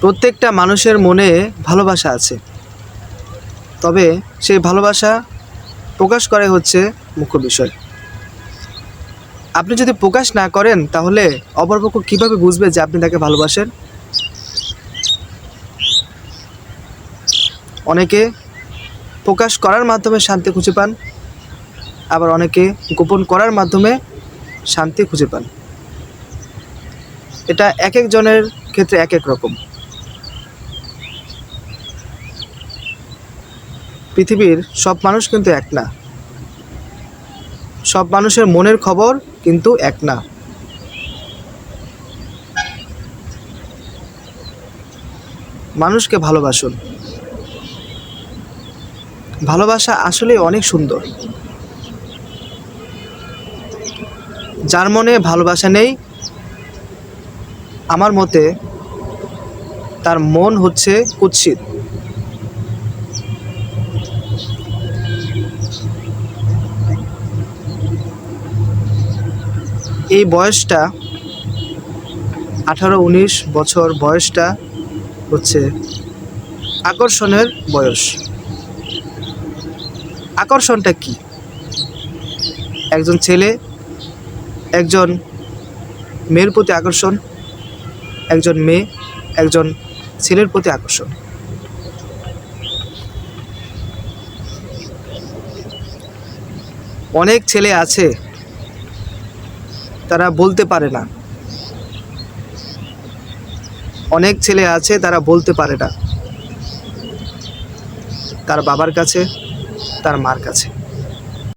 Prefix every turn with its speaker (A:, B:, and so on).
A: প্রত্যেকটা মানুষের মনে ভালোবাসা আছে। তবে সেই ভালোবাসা প্রকাশ করাই হচ্ছে মুখ্য বিষয়। আপনি যদি প্রকাশ না করেন, তাহলে অপরপক্ষ কীভাবে বুঝবে যে আপনি তাকে ভালোবাসেন? অনেকে প্রকাশ করার মাধ্যমে শান্তি খুঁজে পান, আবার অনেকে গোপন করার মাধ্যমে শান্তি খুঁজে পান। এটা এক একজনের ক্ষেত্রে এক এক রকম। পৃথিবীর সব মানুষ কিন্তু এক না। সব মানুষের মনের খবর কিন্তু এক না। মানুষকে ভালোবাসুন। ভালোবাসা আসলে অনেক সুন্দর। যার মনে ভালোবাসা নেই, আমার মতে তার মন হচ্ছে কুৎসিত। এই বয়সটা, আঠারো উনিশ বছর বয়সটা হচ্ছে আকর্ষণের বয়স। আকর্ষণটা কি? একজন ছেলে, একজন মেয়ের প্রতি আকর্ষণ, একজন মেয়ে, একজন ছেলের প্রতি আকর্ষণ। অনেক ছেলে আছে, তারা বলতে পারে না। অনেক ছেলে আছে, তারা বলতে পারে না। তার বাবার কাছে, তার মার কাছে।